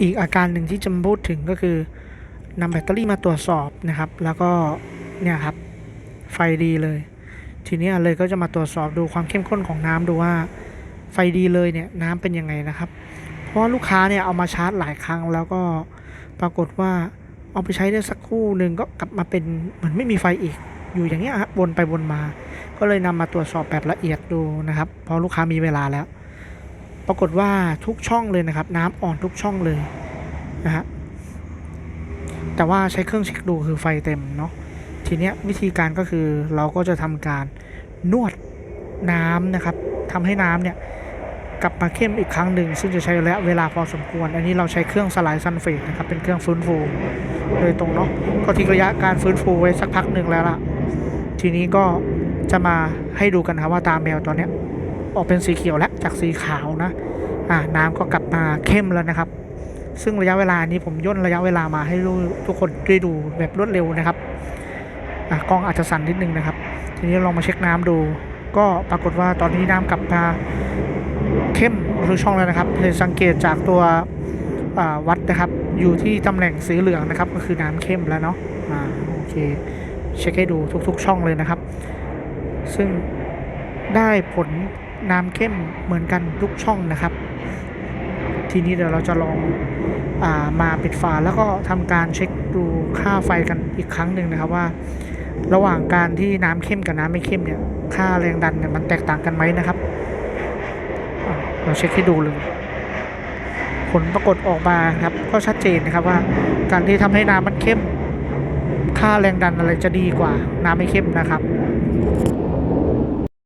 อีกอาการหนึ่งที่จะพูดถึงก็คือนำแบตเตอรี่มาตรวจสอบนะครับ แล้วก็เนี่ยครับไฟดีเลย ทีนี้เลยก็จะมาตรวจสอบดูความเข้มข้นของน้ำดูว่าไฟดีเลยเนี่ยน้ำเป็นยังไงนะครับ เพราะลูกค้าเนี่ยเอามาชาร์จหลายครั้ง แล้วก็ปรากฏว่าเอาไปใช้ได้สักคู่หนึ่งก็กลับมาเป็นเหมือนไม่มีไฟอีกอยู่อย่างเงี้ยครับวนไปวนมา ก็เลยนำมาตรวจสอบแบบละเอียดดูนะครับเพราะลูกค้ามีเวลาแล้ว ปรากฏว่าทุกช่องเลยนะครับ น้ำอ่อนทุกช่องเลยนะฮะแต่ว่าใช้เครื่องเช็คดูคือไฟเต็มเนาะทีเนี้ยวิธีการก็คือเราก็จะทำการนวดน้ำนะครับทำให้น้ำเนี่ยกลับมาเข้มอีกครั้งหนึ่ง ซึ่งจะใช้ระยะเวลาพอสมควร อันนี้เราใช้เครื่องสไลด์ซัลเฟตนะครับเป็นเครื่องฟื้นฟูโดยตรงเนาะก็ทิ้งระยะการฟื้นฟูไว้สักพักหนึ่งแล้วล่ะ ทีนี้ก็จะมาให้ดูกันครับว่าตาแมวตัวเนี้ย ออกเป็นสีเขียวแล้วจากสีขาวนะอ่าน้ำก็กลับมาเข้มแล้วนะครับ ซึ่งระยะเวลานี้ผมย่นระยะเวลามาให้ทุกคนได้ดูแบบรวดเร็วนะครับอะกล้องอาจจะสั่นนิดนึงนะครับ ทีนี้ลองมาเช็คน้ำดู ก็ปรากฏว่าตอนนี้น้ำกลับมาเข้มทุกช่องแล้วนะครับเลยสังเกตจากตัวอ่าวัดนะครับอยู่ที่ตำแหน่งสีเหลืองนะครับ ก็คือน้ำเข้มแล้วเนาะอ่าโอเคเช็คให้ดูทุก ๆ ช่องเลยนะครับ ซึ่งได้ผล น้ำเข้มเหมือนกันทุกช่องนะครับ ทีนี้เดี๋ยวเราจะลองอามาปิดฝาแล้วก็ทำการเช็คดูค่าไฟกันอีกครั้งหนึ่งนะครับว่า ระหว่างการที่น้ำเข้มกับน้ำไม่เข้มเนี่ยค่าแรงดันเนี่ยมันแตกต่างกันไหมนะครับ เราเช็คให้ดูเลย ผลปรากฏออกมาครับ ก็ชัดเจนนะครับว่า การที่ทำให้น้ำมันเข้ม ค่าแรงดันอะไรจะดีกว่า น้ำไม่เข้มนะครับ